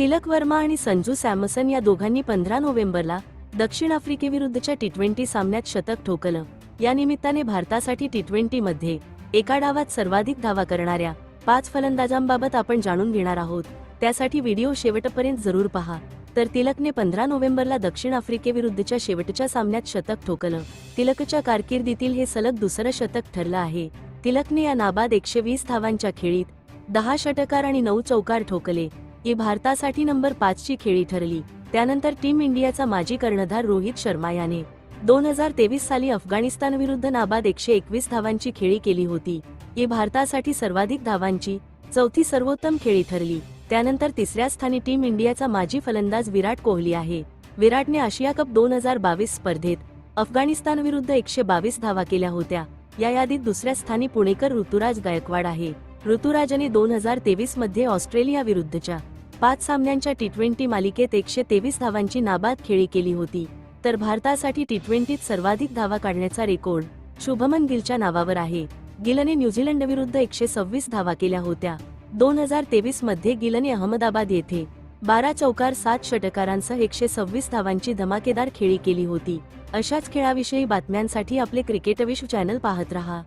तिलक वर्मा आणि संजू सॅमसन या दोघांनी पंधरा नोव्हेंबरला दक्षिण आफ्रिकेविरुद्धच्या टी ट्वेंटी सामन्यात शतक ठोकलं. या निमित्ताने भारतासाठी टी ट्वेंटी मध्ये एका डावात सर्वाधिक धावा करणाऱ्या पाच फलंदाजांबाबत आपण जाणून घेणार आहोत. त्यासाठी व्हिडिओ शेवटपर्यंत जरूर पहा. तर तिलकने पंधरा नोव्हेंबरला दक्षिण आफ्रिकेविरुद्धच्या शेवटच्या सामन्यात शतक ठोकलं. तिलकच्या कारकिर्दीतील हे सलग दुसरं शतक ठरलं आहे. तिलकने या नाबाद एकशे वीस धावांच्या खेळीत दहा षटकार आणि नऊ चौकार ठोकले. ही भारतासाठी नंबर पाचची खेळी ठरली. त्यानंतर टीम इंडियाचा माजी कर्णधार रोहित शर्मा याने दोन हजार तेवीस साली अफगाणिस्तान विरुद्ध नाबाद एकशे एकवीस धावांची खेळी केली होती. ही भारतासाठी सर्वाधिक धावांची चौथी सर्वोत्तम खेळी ठरली. त्यानंतर तिसऱ्या स्थानी टीम इंडियाचा माजी फलंदाज विराट कोहली आहे. विराटने आशिया कप दोन हजार बावीस स्पर्धेत अफगाणिस्तान विरुद्ध एकशे बावीस धावा केल्या होत्या. या यादीत दुसऱ्या स्थानी पुणेकर ऋतुराज गायकवाड आहे. ऋतुराजने दोन हजार तेवीसमध्ये ऑस्ट्रेलिया विरुद्धच्या पाच सामन्यांच्या टी ट्वेंटी मालिकेत एकशे तेवीस धावांची नाबाद खेळी केली होती. तर भारतासाठी टी ट्वेंटीत सर्वाधिक धावा काढण्याचा रेकॉर्ड शुभमन गिलच्या नावावर आहे. गिलने न्यूझीलंड विरुद्ध एकशे सव्वीस धावा केल्या होत्या. दोन हजार तेवीसमध्ये गिलने अहमदाबाद येथे बारा चौकार सात षटकारांसह एकशे सव्वीस धावांची धमाकेदार खेळी केली होती. अशाच खेळाविषयी बातम्यांसाठी आपले क्रिकेट विश्व चॅनल पाहत रहा.